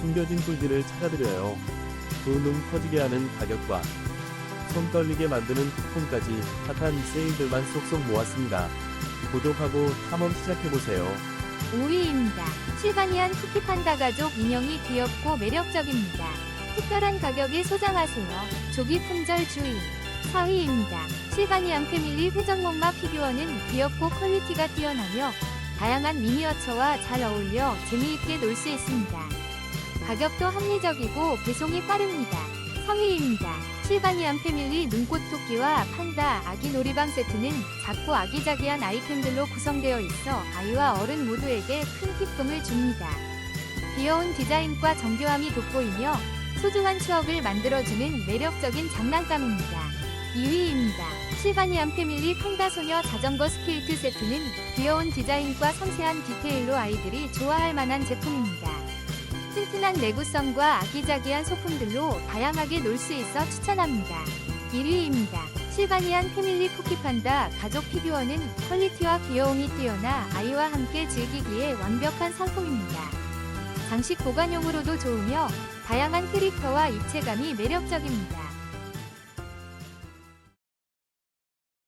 숨겨진 꿀들을 찾아드려요. 두눈 커지게 하는 가격과 손 떨리게 만드는 쿠폰까지 핫한 세일들만 쏙쏙 모았습니다. 구독하고 탐험 시작해보세요. 5위입니다. 실바니안 쿠키판다 가족 인형이 귀엽고 매력적입니다. 특별한 가격에 소장하세요. 조기 품절 주의. 4위입니다. 실바니안 패밀리 회전목마 피규어는 귀엽고 퀄리티가 뛰어나며 다양한 미니어처와 잘 어울려 재미있게 놀 수 있습니다. 가격도 합리적이고 배송이 빠릅니다. 3위입니다. 실바니안 패밀리 눈꽃 토끼와 판다 아기 놀이방 세트는 작고 아기자기한 아이템들로 구성되어 있어 아이와 어른 모두에게 큰 기쁨을 줍니다. 귀여운 디자인과 정교함이 돋보이며 소중한 추억을 만들어주는 매력적인 장난감입니다. 2위입니다. 실바니안 패밀리 판다 소녀 자전거 스케이트 세트는 귀여운 디자인과 섬세한 디테일로 아이들이 좋아할 만한 제품입니다. 튼튼한 내구성과 아기자기한 소품들로 다양하게 놀 수 있어 추천합니다. 1위입니다. 실바니안 패밀리 쿠키판다 가족 피규어는 퀄리티와 귀여움이 뛰어나 아이와 함께 즐기기에 완벽한 상품입니다. 장식 보관용으로도 좋으며 다양한 캐릭터와 입체감이 매력적입니다.